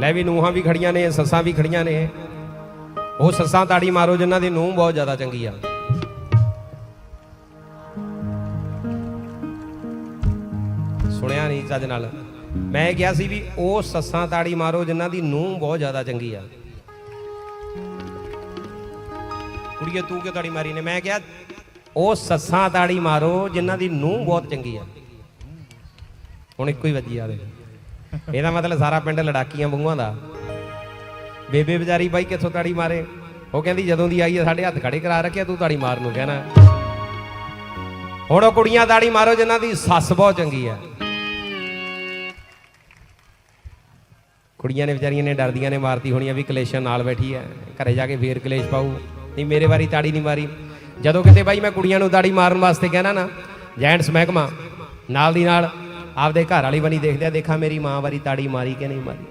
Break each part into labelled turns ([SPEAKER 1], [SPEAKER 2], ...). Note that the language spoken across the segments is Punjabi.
[SPEAKER 1] ਲੈ ਵੀ ਨੂਹਾਂ ਵੀ ਖੜੀਆਂ ਨੇ, ਸੱਸਾਂ ਵੀ ਖੜੀਆਂ ਨੇ। ਉਹ ਸੱਸਾਂ ਤਾੜੀ ਮਾਰੋ, ਜਿਨ੍ਹਾਂ ਦੀ ਨੂੰਹ ਬਹੁਤ ਜ਼ਿਆਦਾ ਚੰਗੀ ਆ। ਸੁਣਿਆ ਨਹੀਂ ਚੱਜ ਨਾਲ। ਮੈਂ ਕਿਹਾ ਸੀ ਵੀ ਉਹ ਸੱਸਾਂ ਤਾੜੀ ਮਾਰੋ, ਜਿਨ੍ਹਾਂ ਦੀ ਨੂੰਹ ਬਹੁਤ ਜ਼ਿਆਦਾ ਚੰਗੀ ਆ। ਕੁੜੀਏ, ਤੂੰ ਕਿਉਂ ਤਾੜੀ ਮਾਰੀ ਨੇ? ਮੈਂ ਕਿਹਾ, ਉਹ ਸੱਸਾਂ ਤਾੜੀ ਮਾਰੋ, ਜਿਨ੍ਹਾਂ ਦੀ ਨੂੰਹ ਬਹੁਤ ਚੰਗੀ ਆ। ਹੁਣ ਇੱਕੋ ਹੀ ਵੱਜੀ ਆ ਦੇ ਇਹਦਾ ਮਤਲਬ ਸਾਰਾ ਪਿੰਡ ਲੜਾਕੀਆਂ ਬੁੰਗਾਂ ਦਾ। ਬੇਬੇ ਵਿਚਾਰੀ ਬਾਈ ਕਿੱਥੋਂ ਤਾੜੀ ਮਾਰੇ? ਉਹ ਕਹਿੰਦੀ, ਜਦੋਂ ਦੀ ਆਈ ਹੈ ਸਾਡੇ ਹੱਥ ਖੜੇ ਕਰਾ ਰੱਖਿਆ, ਤੂੰ ਤਾੜੀ ਮਾਰਨ ਨੂੰ ਕਹਿਣਾ ਹੁਣ ਉਹ ਕੁੜੀਆਂ ਤਾੜੀ ਮਾਰੋ, ਜਿਨ੍ਹਾਂ ਦੀ ਸੱਸ ਬਹੁਤ ਚੰਗੀ ਆ। ਕੁੜੀਆਂ ਨੇ ਵਿਚਾਰੀਆਂ ਨੇ ਡਰਦੀਆਂ ਨੇ, ਮਾਰਤੀ ਹੋਣੀਆਂ ਵੀ ਕਲੇਸ਼ਨ ਨਾਲ ਬੈਠੀ ਹੈ ਘਰੇ ਜਾ ਕੇ ਫੇਰ ਕਲੇਸ਼ ਪਾਊ। ਨਹੀਂ, ਮੇਰੇ ਵਾਰੀ ਤਾੜੀ ਨਹੀਂ ਮਾਰੀ। ਜਦੋਂ ਕਿਤੇ ਬਾਈ ਮੈਂ ਕੁੜੀਆਂ ਨੂੰ ਤਾੜੀ ਮਾਰਨ ਵਾਸਤੇ ਕਹਿਣਾ ਨਾ, ਜੈਂਟਸ ਮਹਿਕਮਾ, ਨਾਲ ਦੀ ਨਾਲ ਆਪਦੇ ਘਰ ਵਾਲੀ ਬਣੀ ਦੇਖਦੇ ਆ, ਦੇਖਾਂ ਮੇਰੀ ਮਾਂ ਵਾਰੀ ਤਾੜੀ ਮਾਰੀ ਕਿ ਨਹੀਂ ਮਾਰੀ।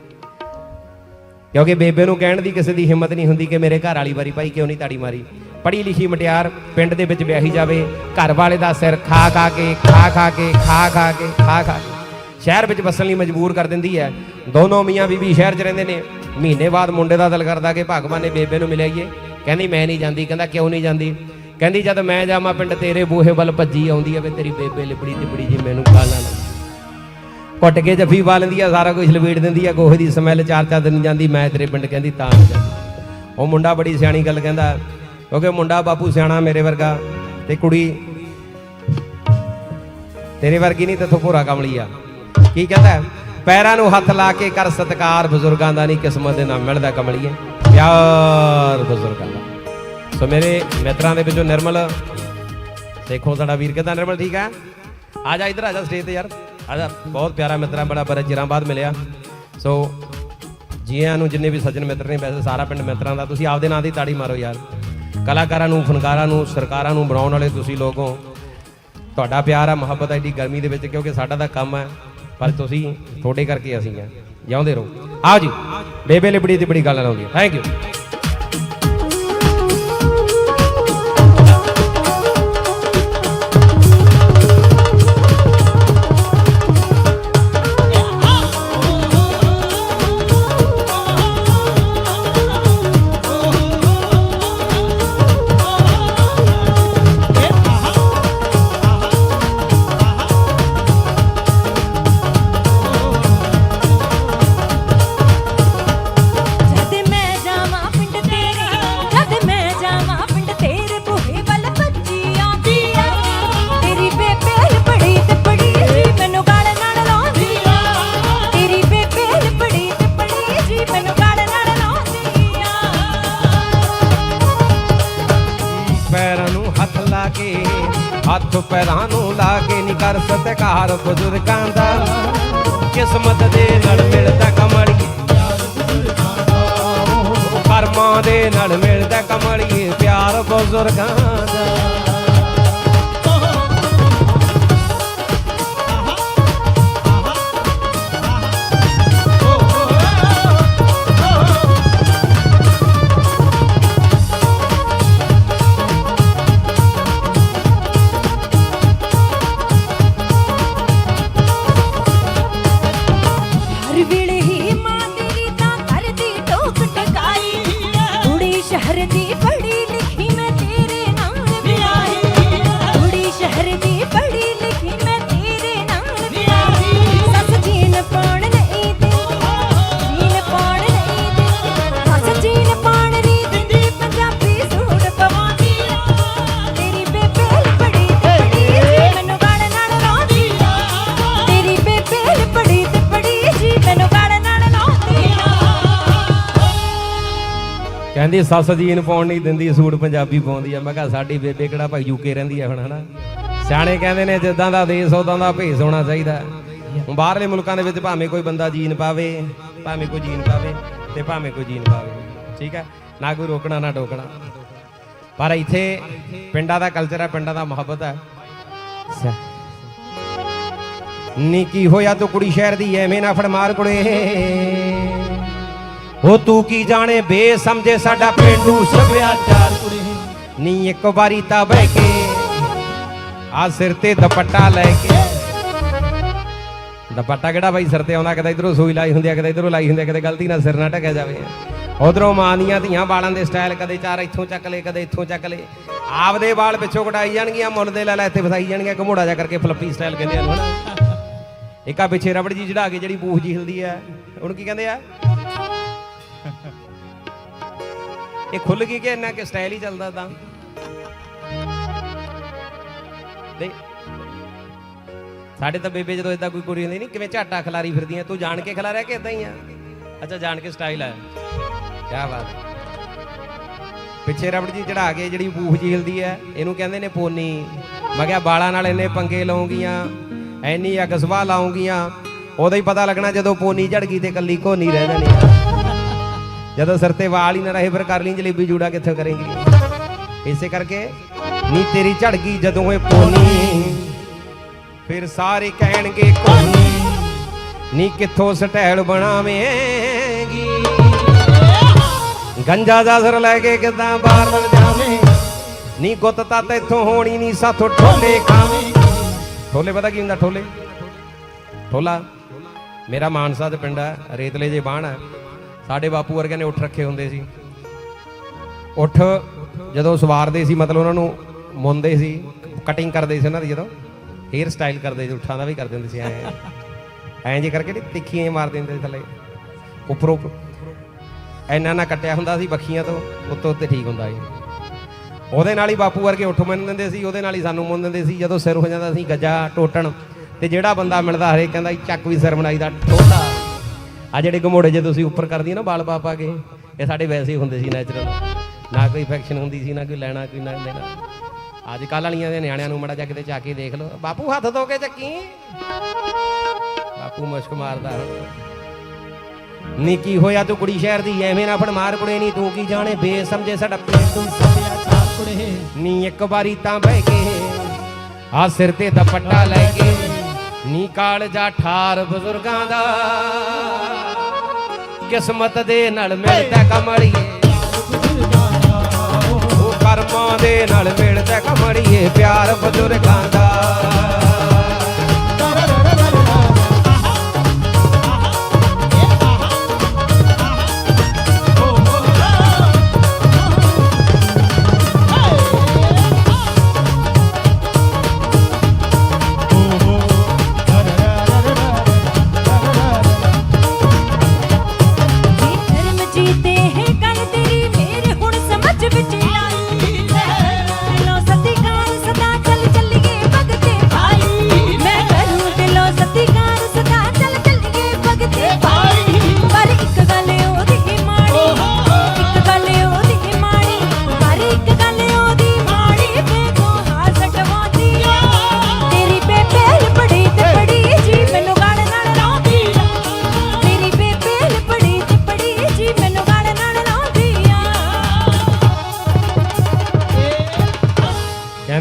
[SPEAKER 1] ਕਿਉਂਕਿ ਬੇਬੇ ਨੂੰ ਕਹਿਣ ਦੀ ਕਿਸੇ ਦੀ ਹਿੰਮਤ ਨਹੀਂ ਹੁੰਦੀ ਕਿ ਮੇਰੇ ਘਰ ਵਾਲੀ ਵਾਰੀ ਭਾਈ ਕਿਉਂ ਨਹੀਂ ਤਾੜੀ ਮਾਰੀ। ਪੜ੍ਹੀ ਲਿਖੀ ਮਟਿਆਰ ਪਿੰਡ ਦੇ ਵਿੱਚ ਵਿਆਹੀ ਜਾਵੇ, ਘਰ ਵਾਲੇ ਦਾ ਸਿਰ ਖਾ ਖਾ ਕੇ, ਖਾ ਖਾ ਕੇ, ਖਾ ਖਾ ਕੇ, ਖਾ ਖਾ ਕੇ। ਸ਼ਹਿਰ ਵਿੱਚ ਵਸਣ ਲਈ ਮਜਬੂਰ ਕਰ ਦਿੰਦੀ ਹੈ। ਦੋਨੋਂ ਮੀਆਂ ਬੀਬੀ ਸ਼ਹਿਰ 'ਚ ਰਹਿੰਦੇ ਨੇ। ਮਹੀਨੇ ਬਾਅਦ ਮੁੰਡੇ ਦਾ ਦਿਲ ਕਰਦਾ ਕਿ ਭਗਵਾਨ ਨੇ ਬੇਬੇ ਨੂੰ ਮਿਲਾਈਏ ਕਹਿੰਦੀ, ਮੈਂ ਨਹੀਂ ਜਾਂਦੀ। ਕਹਿੰਦਾ, ਕਿਉਂ ਨਹੀਂ ਜਾਂਦੀ? ਕਹਿੰਦੀ, ਜਦ ਮੈਂ ਜਾਵਾਂ ਪਿੰਡ, ਤੇਰੇ ਬੂਹੇ ਵੱਲ ਭੱਜੀ ਆਉਂਦੀ ਹੈ ਵੇ ਤੇਰੀ ਬੇਬੇ ਲਿਪੜੀ ਲਿਬੜੀ ਜੀ ਮੈਨੂੰ ਖਾ ਲੈਣਾ ਕੁੱਟ ਕੇ ਜੱਫੀ ਪਾ ਲੈਂਦੀ ਆ, ਸਾਰਾ ਕੁਝ ਲਵੇੜ ਦਿੰਦੀ ਆ, ਗੋਹੇ ਦੀ ਸਮੈਲ ਚਾਰ ਚਾਰ ਦਿਨ ਜਾਂਦੀ, ਮੈਂ ਤੇਰੇ ਪਿੰਡ ਕਹਿੰਦੀ ਤਾਂ ਉਹ ਮੁੰਡਾ ਬੜੀ ਸਿਆਣੀ ਗੱਲ ਕਹਿੰਦਾ, ਕਿਉਂਕਿ ਮੁੰਡਾ ਬਾਪੂ ਸਿਆਣਾ ਮੇਰੇ ਵਰਗਾ ਤੇ ਕੁੜੀ ਤੇਰੇ ਵਰਗੀ ਨਹੀਂ ਤੇਥੋਂ ਭੋਰਾ ਕਮਲੀ ਆ। ਕੀ ਕਹਿੰਦਾ? ਪੈਰਾਂ ਨੂੰ ਹੱਥ ਲਾ ਕੇ ਕਰ ਸਤਕਾਰ, ਬਜ਼ੁਰਗਾਂ ਦਾ ਨਹੀਂ ਕਿਸਮਤ ਦੇ ਨਾਲ ਮਿਲਦਾ ਕਮਲੀਏ ਪਿਆਰ ਬਜ਼ੁਰਗਾਂ ਦਾ। ਸੋ ਮੇਰੇ ਮਿੱਤਰਾਂ ਦੇ ਵਿੱਚੋਂ ਨਿਰਮਲ, ਦੇਖੋ ਸਾਡਾ ਵੀਰ ਕਹਿੰਦਾ ਨਿਰਮਲ, ਠੀਕ ਆ? ਆ ਜਾ ਇੱਧਰ, ਆ ਜਾ ਸਟੇਜ ਤੇ ਯਾਰ। ਆ ਬਹੁਤ ਪਿਆਰਾ ਮਿੱਤਰਾਂ ਬੜਾ ਬੜਾ ਚਿਰਾਂ ਬਾਅਦ ਮਿਲਿਆ। ਸੋ ਜੀਆਂ ਨੂੰ ਜਿੰਨੇ ਵੀ ਸੱਜਣ ਮਿੱਤਰ ਨੇ, ਵੈਸੇ ਸਾਰਾ ਪਿੰਡ ਮਿੱਤਰਾਂ ਦਾ, ਤੁਸੀਂ ਆਪਦੇ ਨਾਂ ਦੀ ਤਾੜੀ ਮਾਰੋ ਯਾਰ। ਕਲਾਕਾਰਾਂ ਨੂੰ, ਫਨਕਾਰਾਂ ਨੂੰ, ਸਰਕਾਰਾਂ ਨੂੰ ਬਣਾਉਣ ਵਾਲੇ ਤੁਸੀਂ ਲੋਕ ਹੋ। ਤੁਹਾਡਾ ਪਿਆਰ ਆ, ਮੁਹੱਬਤ ਐਡੀ ਗਰਮੀ ਦੇ ਵਿੱਚ, ਕਿਉਂਕਿ ਸਾਡਾ ਤਾਂ ਕੰਮ ਹੈ ਪਰ ਤੁਸੀਂ ਤੁਹਾਡੇ ਕਰਕੇ ਅਸੀਂ ਆ। ਜਿਉਂਦੇ ਰਹੋ। ਆਓ ਜੀ, ਬੇਬੇ ਲਿਬੜੀ ਦੀ ਬੜੀ ਗੱਲ ਲਾਉਂਦੀ ਥੈਂਕ ਯੂ ਹੱਥ ਪੈਰਾਂ ਨੂੰ ਲਾ ਕੇ ਨਹੀਂ ਕਰ ਸਤਿਕਾਰ ਬਜ਼ੁਰਗਾਂ ਦਾ। ਕਿਸਮਤ ਦੇ ਨਾਲ ਮਿਲਦਾ ਕਮਲੀਏ ਕਰਮਾਂ ਦੇ ਨਾਲ ਮਿਲਦਾ ਕਮਲੀਏ ਪਿਆਰ ਬਜ਼ੁਰਗਾਂ ਕਹਿੰਦੀ ਸੱਸ ਜੀਨ ਪਾਉਣ ਨਹੀਂ ਦਿੰਦੀ ਸੂਟ ਪੰਜਾਬੀ ਪਾਉਂਦੀ ਆ। ਮੈਂ ਕਿਹਾ ਸਾਡੀ ਬੇਬੇ ਕਿਹੜਾ ਭਾਈ ਯੂਕੇ ਰਹਿੰਦੀ ਆ ਹੁਣ ਹਨਾ? ਸਿਆਣੇ ਕਹਿੰਦੇ ਨੇ ਜਿੱਦਾਂ ਦਾ ਦੇਸ਼ ਉਦਾਂ ਦਾ ਭੇਸ ਹੋਣਾ ਚਾਹੀਦਾ। ਹੁਣ ਬਾਹਰਲੇ ਮੁਲਕਾਂ ਦੇ ਵਿੱਚ ਭਾਵੇਂ ਕੋਈ ਬੰਦਾ ਜੀਨ ਪਾਵੇ ਭਾਵੇਂ ਕੋਈ ਜੀਨ ਪਾਵੇ ਤੇ ਭਾਵੇਂ ਕੋਈ ਜੀਨ ਪਾਵੇ। ਠੀਕ ਹੈ? ਨਾ ਕੋਈ ਰੋਕਣਾ ਨਾ ਟੋਕਣਾ। ਪਰ ਇੱਥੇ ਪਿੰਡਾਂ ਦਾ ਕਲਚਰ ਹੈ ਪਿੰਡਾਂ ਦਾ ਮੁਹੱਬਤ ਹੈ। ਨੀ ਕੀ ਹੋਇਆ ਤੂੰ ਕੁੜੀ ਸ਼ਹਿਰ ਦੀ ਐਵੇਂ ਨਾ ਫੜ ਮਾਰ ਕੁੜੇ। ਉਹ ਤੂੰ ਕੀ ਜਾਣੇ? ਬੇਸਮਝੇ ਸਾਡਾ ਪਿੰਡੂ ਸਭਿਆਚਾਰ ਕੁੜੇ। ਨੀ ਇੱਕ ਵਾਰੀ ਤਾਂ ਬਹਿ ਕੇ ਆ ਸਿਰ ਤੇ ਦੁਪੱਟਾ ਲੈ ਕੇ। ਦੁਪੱਟਾ ਕਿਹੜਾ ਬਾਈ ਸਿਰ ਤੇ ਆਉਂਦਾ? ਕਦੇ ਇਧਰੋਂ ਸੂਈ ਲਾਈ ਹੁੰਦੀ ਆ ਕਦੇ ਇਧਰੋਂ ਲਾਈ ਹੁੰਦੀ ਆ ਕਦੇ ਗਲਤੀ ਨਾਲ ਸਿਰ ਨਾ ਢਕਿਆ ਜਾਵੇ। ਉਧਰੋਂ ਮਾਂ ਦੀਆਂ ਧੀਆਂ ਵਾਲਾਂ ਦੇ ਸਟਾਈਲ ਕਦੇ ਚਾਰ ਇੱਥੋਂ ਚੱਕ ਲਏ, ਕਦੇ ਇੱਥੋਂ ਚੱਕ ਲਏ। ਆਪਦੇ ਵਾਲ ਪਿੱਛੋਂ ਕਟਾਈ ਜਾਣਗੀਆਂ, ਮੁੱਲ ਦੇ ਲੈ ਲੈ ਇੱਥੇ ਫਸਾਈ ਜਾਣਗੀਆਂ, ਘਮੋੜਾ ਜਾ ਕਰਕੇ ਫਲੱਪੀ ਸਟਾਈਲ ਕਹਿੰਦੇ ਆ ਹਨਾ ਇੱਕ ਆ ਪਿੱਛੇ ਰਬੜ ਜੀ ਚੜਾ ਕੇ ਜਿਹੜੀ ਬੂਹ ਜੀ ਹਿਲਦੀ ਆ, ਉਹਨੂੰ ਕੀ ਕਹਿੰਦੇ ਆ? ਇਹ ਖੁੱਲ ਗਈ ਕਿ ਇੰਨਾ ਕਿ ਸਟਾਈਲ ਹੀ ਚੱਲਦਾ ਤਾਂ? ਦੇ ਸਾਡੇ ਤਾਂ ਬੇਬੇ ਜਦੋਂ ਇਦਾਂ ਕੋਈ ਕੁੜੀ ਹੁੰਦੀ ਨਹੀਂ ਕਿਵੇਂ ਝਾਟਾ ਖਿਲਾਰੀ ਫਿਰਦੀਆਂ, ਤੂੰ ਜਾਣ ਕੇ ਖਿਲਾਰਿਆ ਕਿ ਇਦਾਂ ਹੀ ਆ? ਅੱਛਾ, ਜਾਣ ਕੇ ਸਟਾਈਲ ਆ। ਕੀ ਬਾਤ। ਪਿੱਛੇ ਰਬੜ ਜੀ ਚੜਾ ਕੇ ਜਿਹੜੀ ਪੂਛ ਜੀਲਦੀ ਹਿਲਦੀ ਹੈ ਇਹਨੂੰ ਕਹਿੰਦੇ ਨੇ ਪੋਨੀ। ਮੈਂ ਕਿਹਾ ਬਾਲਾਂ ਨਾਲ ਇੰਨੇ ਪੰਗੇ ਲਾਉਂਗੀਆਂ, ਐਨੀ ਅਗਸਵਾ ਲਾਉਂਗੀਆਂ। ਉਦੋਂ ਹੀ ਪਤਾ ਲੱਗਣਾ ਜਦੋਂ ਪੋਨੀ ਝੜ ਗਈ ਤੇ ਕੱਲੀ ਘੋਨੀ ਰਹਿ ਜਾਣੀ ਜਦੋਂ ਸਿਰ ਤੇ ਵਾਲ ਹੀ ਨਾ ਰਹੇ, ਫਿਰ ਕਰ ਲਈ ਜਲੇਬੀ ਜੂੜਾ ਕਿੱਥੋਂ ਕਰੇਂਗੀ? ਇਸੇ ਕਰਕੇ ਨੀ ਤੇਰੀ ਝੜ ਗਈ ਜਦੋਂ ਇਹ ਪੋਨੀ। ਫਿਰ ਸਾਰੇ ਕਹਿਣਗੇ, ਕੋਨੀ ਨੀ ਕਿੱਥੋਂ ਸਟਾਈਲ ਬਣਾਵੇਂਗੀ? ਗੰਜਾ ਦਾ ਸਰ ਲੈ ਕੇ ਕਿਦਾਂ ਬਾਹਰ ਲੱਗ ਜਾਵੇਂ? ਨੀ ਗੁੱਤ ਤਾਂ ਇੱਥੋਂ ਹੋਣੀ ਨਹੀਂ ਸਾਥੋਂ ਠੋਲੇ ਖਾਵੇਂ? ਠੋਲੇ ਪਤਾ ਕੀ ਹੁੰਦਾ? ਠੋਲੇ। ਠੋਲਾ। ਮੇਰਾ ਮਾਨਸਾ ਦੇ ਪਿੰਡ ਹੈ ਰੇਤਲੇ ਜੇ ਬਾਣ ਹੈ ਸਾਡੇ ਬਾਪੂ ਵਰਗਿਆਂ ਨੇ ਉੱਠ ਰੱਖੇ ਹੁੰਦੇ ਸੀ। ਉੱਠ ਜਦੋਂ ਸਵਾਰਦੇ ਸੀ, ਮਤਲਬ ਉਹਨਾਂ ਨੂੰ ਮੁੰਦੇ ਸੀ ਕਟਿੰਗ ਕਰਦੇ ਸੀ ਉਹਨਾਂ ਦੀ ਜਦੋਂ ਹੇਅਰ ਸਟਾਈਲ ਕਰਦੇ ਸੀ, ਉੱਠਾਂ ਦਾ ਵੀ ਕਰ ਦਿੰਦੇ ਸੀ, ਐਂ। ਐਂ ਜੇ ਕਰਕੇ ਨੀ ਤਿੱਖੀਆਂ ਮਾਰ ਦਿੰਦੇ ਸੀ ਥੱਲੇ। ਉੱਪਰੋਂ ਐਨਾ ਨਾ ਕੱਟਿਆ ਹੁੰਦਾ ਸੀ ਬੱਖੀਆਂ ਤੋਂ, ਉੱਤੋਂ ਉੱਤੇ ਠੀਕ ਹੁੰਦਾ ਸੀ। ਉਹਦੇ ਨਾਲ ਹੀ ਬਾਪੂ ਵਰਗੇ ਉੱਠ ਮੰਨ ਦਿੰਦੇ ਸੀ, ਉਹਦੇ ਨਾਲ ਹੀ ਸਾਨੂੰ ਮੁੰਨ ਦਿੰਦੇ ਸੀ, ਜਦੋਂ ਸਿਰ ਹੋ ਜਾਂਦਾ ਸੀ ਗੱਜਾ ਟੋਟਣ, ਤੇ ਜਿਹੜਾ ਬੰਦਾ ਮਿਲਦਾ ਹਰੇਕ ਕਹਿੰਦਾ, ਚੱਕ ਵੀ ਸਿਰ ਬਣਾਈ ਦਾ ਆ ਜਿਹੜੇ ਘਮੋੜੇ ਜੇ ਤੁਸੀਂ ਉੱਪਰ ਕਰਦੀ ਨਾ ਬਾਲ ਪਾ ਪਾ ਕੇ, ਇਹ ਸਾਡੇ ਵੈਸੇ ਹੀ ਹੁੰਦੇ ਸੀ ਨੈਚੁਰਲ ਨਾ ਕੋਈ ਇਨਫੈਕਸ਼ਨ ਹੁੰਦੀ ਸੀ, ਨਾ ਕੋਈ ਲੈਣਾ, ਕੋਈ ਨਾ ਦੇਣਾ। ਅੱਜ ਕੱਲ੍ਹ ਵਾਲੀਆਂ ਦੇ ਨਿਆਣਿਆਂ ਨੂੰ ਮੜਾ ਜਾ ਕਿਤੇ ਚਾ ਕੇ ਦੇਖ ਲਓ। ਬਾਪੂ, ਹੱਥ ਧੋ ਕੇ ਚੱਕੀ। ਬਾਪੂ ਮੁਸ਼ਕ ਮਾਰਦਾ ਨੀ ਕੀ ਹੋਇਆ ਤੂੰ ਕੁੜੀ ਸ਼ਹਿਰ ਦੀ, ਐਵੇਂ ਨਾ ਫੜ ਮਾਰ ਕੁੜੇ ਨਹੀਂ ਤੂੰ ਕੀ ਜਾਣੇ? ਬੇਸਮਝੇ ਸਾਡਾ ਪੇਟੂ ਸੱਭਿਆਚਾਰ ਕੁੜੇ। ਨੀ ਇੱਕ ਵਾਰੀ ਤਾਂ ਬਹਿ ਕੇ, ਆ ਸਿਰ ਤੇ ਦੁਪੱਟਾ ਲੈ ਕੇ, ਨੀ ਕਾਲ ਜਾ ਠਾਰ ਬਜ਼ੁਰਗਾਂ ਦਾ। ਕਿਸਮਤ ਦੇ ਨਾਲ ਮਿਲਦਾ ਕਮੜੀਏ ਉਹ ਕਰਮਾਂ ਦੇ ਨਾਲ ਮਿਲਦਾ ਕਮੜੀਏ ਪਿਆਰ ਬਜ਼ੁਰਗਾਂ ਦਾ।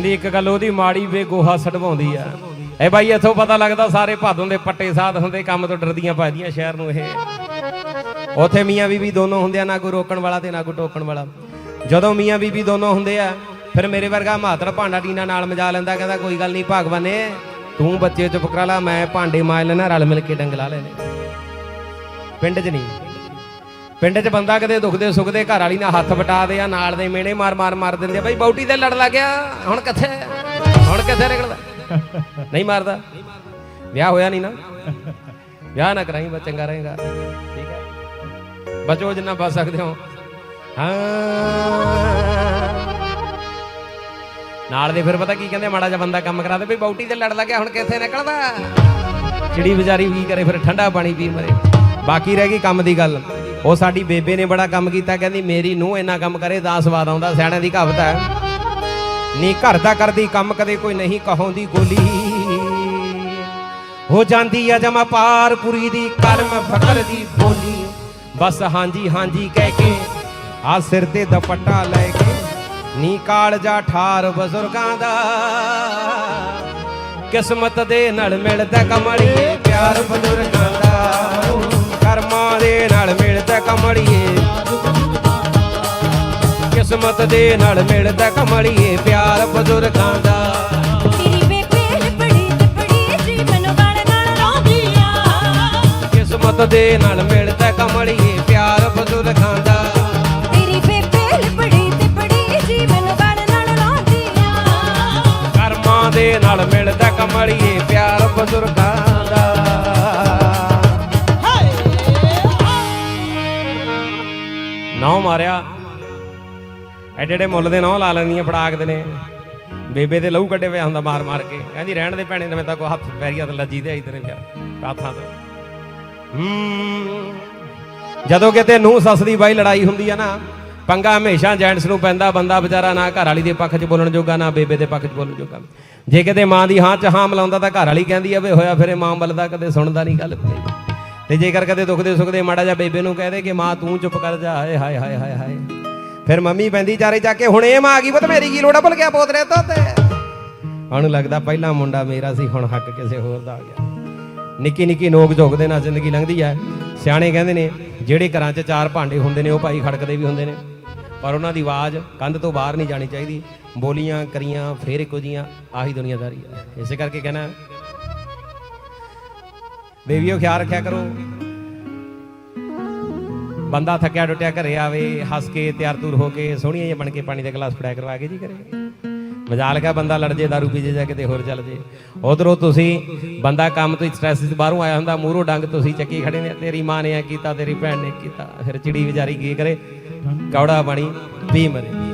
[SPEAKER 1] ਕਹਿੰਦੀ ਇੱਕ ਗੱਲ ਉਹਦੀ ਮਾੜੀ ਵੇ ਗੋਹਾ ਸੜਵਾਉਂਦੀ ਆ। ਇਹ ਬਾਈ, ਇੱਥੋਂ ਪਤਾ ਲੱਗਦਾ ਸਾਰੇ ਭਾਦੋਂ ਦੇ ਪੱਟੇ ਸਾਧ ਹੁੰਦੇ, ਕੰਮ ਤੋਂ ਡਰਦੀਆਂ ਭੱਜਦੀਆਂ ਸ਼ਹਿਰ ਨੂੰ ਇਹ। ਉਥੇ ਮੀਆਂ ਬੀਬੀ ਦੋਨੋਂ ਹੁੰਦੇ ਆ ਨਾ ਕੋਈ ਰੋਕਣ ਵਾਲਾ ਤੇ ਨਾ ਕੋਈ ਟੋਕਣ ਵਾਲਾ। ਜਦੋਂ ਮੀਆਂ ਬੀਬੀ ਦੋਨੋਂ ਹੁੰਦੇ ਆ, ਫਿਰ ਮੇਰੇ ਵਰਗਾ ਮਾਤਰ ਭਾਂਡਾ ਟੀਨਾ ਨਾਲ ਮਜਾ ਲੈਂਦਾ, ਕਹਿੰਦਾ ਕੋਈ ਗੱਲ ਨਹੀਂ ਭਗਵਾਨੇ, ਤੂੰ ਬੱਚੇ ਚੁੱਪ ਕਰਾ ਲਾ, ਮੈਂ ਭਾਂਡੇ ਮਾਜ ਲੈਣਾ ਰਲ ਮਿਲ ਕੇ ਡੰਗ ਲਾ ਲੈਣੇ ਪਿੰਡ 'ਚ ਨਹੀਂ। ਪਿੰਡ 'ਚ ਬੰਦਾ ਕਦੇ ਦੁਖਦੇ ਸੁਖਦੇ ਘਰ ਵਾਲੀ ਨਾਲ ਹੱਥ ਵਟਾ ਦੇ ਆ, ਨਾਲ ਦੇ ਮੇਣੇ ਮਾਰ ਮਾਰ ਮਾਰ ਦਿੰਦੇ ਆ। ਬਈ ਬੌਟੀ ਤੇ ਲੜ ਲੱਗ ਗਿਆ ਹੁਣ ਕਿੱਥੇ? ਹੁਣ ਕਿੱਥੇ ਨਿਕਲਦਾ ਨਹੀਂ ਮਾਰਦਾ। ਵਿਆਹ ਹੋਇਆ ਨਹੀਂ ਨਾ? ਵਿਆਹ ਨਾ ਕਰਾਈ, ਬਸ ਚੰਗਾ ਰਹੇਗਾ। ਠੀਕ ਹੈ। ਬਚੋ ਜਿੰਨਾ ਬਚ ਸਕਦੇ ਹੋ। ਹਾਂ। ਨਾਲ ਦੇ ਫਿਰ ਪਤਾ ਕੀ ਕਹਿੰਦੇ ਮਾੜਾ ਜਿਹਾ ਬੰਦਾ ਕੰਮ ਕਰਾ ਦੇ, ਬਈ ਬੌਟੀ ਤੇ ਲੜ ਲੱਗਿਆ, ਹੁਣ ਕਿੱਥੇ ਨਿਕਲਦਾ? ਚਿੜੀ ਵਿਚਾਰੀ ਕੀ ਕਰੇ ਫਿਰ, ਠੰਡਾ ਪਾਣੀ ਪੀ ਮਰੇ। ਬਾਕੀ ਰਹਿ ਗਈ ਕੰਮ ਦੀ ਗੱਲ। ਉਹ ਸਾਡੀ ਬੇਬੇ ਨੇ ਬੜਾ ਕੰਮ ਕੀਤਾ, ਕਹਿੰਦੀ ਮੇਰੀ ਨੂੰ ਇੰਨਾ ਕੰਮ ਕਰੇ ਦਾ ਸਵਾਦ ਆਉਂਦਾ, ਸਿਆਣਿਆਂ ਦੀ ਕਹਾਵਤ ਹੈ। ਨੀ ਘਰ ਦਾ ਕਰਦੀ ਕੰਮ, ਕਦੇ ਕੋਈ ਨਹੀਂ ਕਹਾਉਂਦੀ ਗੋਲੀ। ਹੋ ਜਾਂਦੀ ਆ ਜਮਾ ਪਾਰਪੁਰੀ ਦੀ ਕਰਮ, ਫਕਰ ਦੀ ਬੋਲੀ। ਬਸ ਹਾਂਜੀ ਹਾਂਜੀ ਕਹਿ ਕੇ ਆ ਸਿਰ ਤੇ ਦੁਪੱਟਾ ਲੈ ਕੇ ਨੀ ਕਾਲਜਾ ਠਾਰ ਬਜ਼ੁਰਗਾਂ ਦਾ। ਕਿਸਮਤ ਦੇ ਨਾਲ ਮਿਲਦਾ ਕਮੜੀਏ ਪਿਆਰ ਬਜ਼ੁਰਗਾਂ ਦਾ। ਕਰਮਾਂ ਦੇ ਨਾਲ ਮਿਲ ਕਮੜੀਏ ਕਿਸਮਤ ਦੇ ਨਾਲ ਮਿਲਦਾ ਕਮੜੀਏ ਪਿਆਰ ਬਜ਼ੁਰਗਾਂ ਦਾ।
[SPEAKER 2] ਤੇਰੀ ਬੇਬੇ ਬੜੀ ਤੇ ਬੜੀ ਜੀ ਮੈਨੂੰ ਗਾਲ ਨਾਲ ਲਾਉਂਦੀ ਆ
[SPEAKER 1] ਰੁੱਤ ਦੇ ਨਾਲ ਮਿਲਦਾ ਕਮਲੀਏ ਪਿਆਰ ਬਜ਼ੁਰਗਾਂ ਦਾ।
[SPEAKER 2] ਤੇਰੀ ਬੇਬੇ ਲਿਬੜੀ ਤੇ ਬੜੀ ਜੀ ਮੈਨੂੰ ਗਲ ਨਾਲ ਲਾਉਂਦੀ ਆ
[SPEAKER 1] ਕਰਮਾਂ ਦੇ ਨਾਲ ਮਿਲਦਾ ਕਮਲੀਏ ਪਿਆਰ ਬਜ਼ੁਰਗਾਂ ਮਾਰਿਆ। ਐਡੇ ਐਡੇ ਮੁੱਲ ਦੇ ਨੌ ਲਾ ਲੈਂਦੀਆਂ ਫੜਾਕਦੇ ਨੇ। ਬੇਬੇ ਦੇ ਲਹੂ ਕੱਢੇ ਪਿਆ ਹੁੰਦਾ ਮਾਰ ਮਾਰ ਕੇ। ਕਹਿੰਦੀ, ਰਹਿਣ ਦੇ ਭੈਣੇ ਨਵੇਂ ਤਾਂ ਕੋ ਹੱਥ ਪੈਰੀ ਹੱਥ ਲੱਜੀ ਤੇ ਆਈ ਪਿਆ ਕਾਥਾਂ ਤੇ ਹੂੰ। ਜਦੋਂ ਕਿਤੇ ਨੂੰਹ ਸੱਸ ਦੀ ਬਾਈ ਲੜਾਈ ਹੁੰਦੀ ਆ ਨਾ, ਪੰਗਾ ਹਮੇਸ਼ਾ ਜੈਂਟਸ ਨੂੰ ਪੈਂਦਾ, ਬੰਦਾ ਵਿਚਾਰਾ ਨਾ ਘਰ ਵਾਲੀ ਦੇ ਪੱਖ 'ਚ ਬੋਲਣ ਜੋਗਾ, ਨਾ ਬੇਬੇ ਦੇ ਪੱਖ 'ਚ ਬੋਲਣ ਜੋਗਾ। ਜੇ ਕਿਤੇ ਮਾਂ ਦੀ ਹਾਂ 'ਚ ਹਾਂ ਮਿਲਾਉਂਦਾ ਤਾਂ ਘਰ ਵਾਲੀ ਕਹਿੰਦੀ ਆ ਵੇ ਹੋਇਆ, ਫਿਰੇ ਮਾਂ ਬਲਦਾ ਕਦੇ ਸੁਣਦਾ ਨਹੀਂ ਗੱਲ। ਤੇ ਜੇਕਰ ਕਦੇ ਦੁੱਖ ਸੁਖਦੇ ਮਾੜਾ ਜਿਹਾ ਬੇਬੇ ਨੂੰ ਕਹਦੇ ਕਿ ਮਾਂ, ਤੂੰ ਚੁੱਪ ਕਰ ਜਾ, ਹਾਏ ਹਾਏ ਹਾਏ ਹਾਏ ਹਾਏ। ਫਿਰ ਮੰਮੀ ਪੈਂਦੀ ਚਾਰੇ ਜਾ ਕੇ, ਹੁਣ ਇਹ ਮਾਂ ਆ ਗਈ ਪੁੱਤ, ਮੇਰੀ ਕੀ ਲੋੜਾ ਭੁੱਲ ਗਿਆ ਪੋਤਰੇ ਤੋਂ ਤੇ। ਉਹਨੂੰ ਲੱਗਦਾ ਪਹਿਲਾ ਮੁੰਡਾ ਮੇਰਾ ਸੀ, ਹੁਣ ਹੱਕ ਕਿਸੇ ਹੋਰ ਦਾ ਆ ਗਿਆ। ਨਿੱਕੀ ਨਿੱਕੀ ਨੋਕ ਝੋਕ ਦੇ ਨਾਲ ਜ਼ਿੰਦਗੀ ਲੰਘਦੀ ਹੈ ਸਿਆਣੇ ਕਹਿੰਦੇ ਨੇ, ਜਿਹੜੇ ਘਰਾਂ 'ਚ ਚਾਰ ਭਾਂਡੇ ਹੁੰਦੇ ਨੇ, ਉਹ ਭਾਈ ਖੜਕਦੇ ਵੀ ਹੁੰਦੇ ਨੇ। ਪਰ ਉਹਨਾਂ ਦੀ ਆਵਾਜ਼ ਕੰਧ ਤੋਂ ਬਾਹਰ ਨਹੀਂ ਜਾਣੀ ਚਾਹੀਦੀ। ਬੋਲੀਆਂ ਕਰੀਆਂ, ਫੇਰ ਇੱਕੋ ਜੀਆਂ ਆਹੀ ਦੁਨੀਆਦਾਰੀ ਹੈ ਇਸੇ ਕਰਕੇ ਕਹਿਣਾ ਬੇਬੀਓ ਖਿਆਲ ਰੱਖਿਆ ਕਰੋ। ਬੰਦਾ ਥੱਕਿਆ ਟੁੱਟਿਆ ਘਰੇ ਆਵੇ, ਹੱਸ ਕੇ ਤਿਆਰ ਤੁਰ ਹੋ ਕੇ ਸੋਹਣੀਆਂ ਜਿਹੀਆਂ ਬਣ ਕੇ ਪਾਣੀ ਦਾ ਗਲਾਸ ਫੜਾਇਆ ਕਰਵਾ ਕੇ ਜੀ ਕਰੇ ਮਜਾਲ ਕਾ ਬੰਦਾ ਲੜ ਜੇ ਦਾਰੂ ਪੀ ਜੇ, ਜਾਂ ਕਿਤੇ ਹੋਰ ਚੱਲ ਜੇ। ਉਧਰੋਂ ਤੁਸੀਂ ਬੰਦਾ ਕੰਮ ਤੋਂ ਸਟ੍ਰੈਸ ਤੋਂ ਬਾਹਰੋਂ ਆਇਆ ਹੁੰਦਾ, ਮੂਹਰੋਂ ਡੰਗ ਤੁਸੀਂ ਚੱਕੀ ਖੜੇ ਨੇ, ਤੇਰੀ ਮਾਂ ਨੇ ਇਹ ਕੀਤਾ, ਤੇਰੀ ਭੈਣ ਨੇ ਕੀਤਾ, ਫਿਰ ਚਿੜੀ ਵਿਚਾਰੀ ਕੀ ਕਰੇ? ਕੌੜਾ ਬਣੀ ਪੀ ਮਰੇ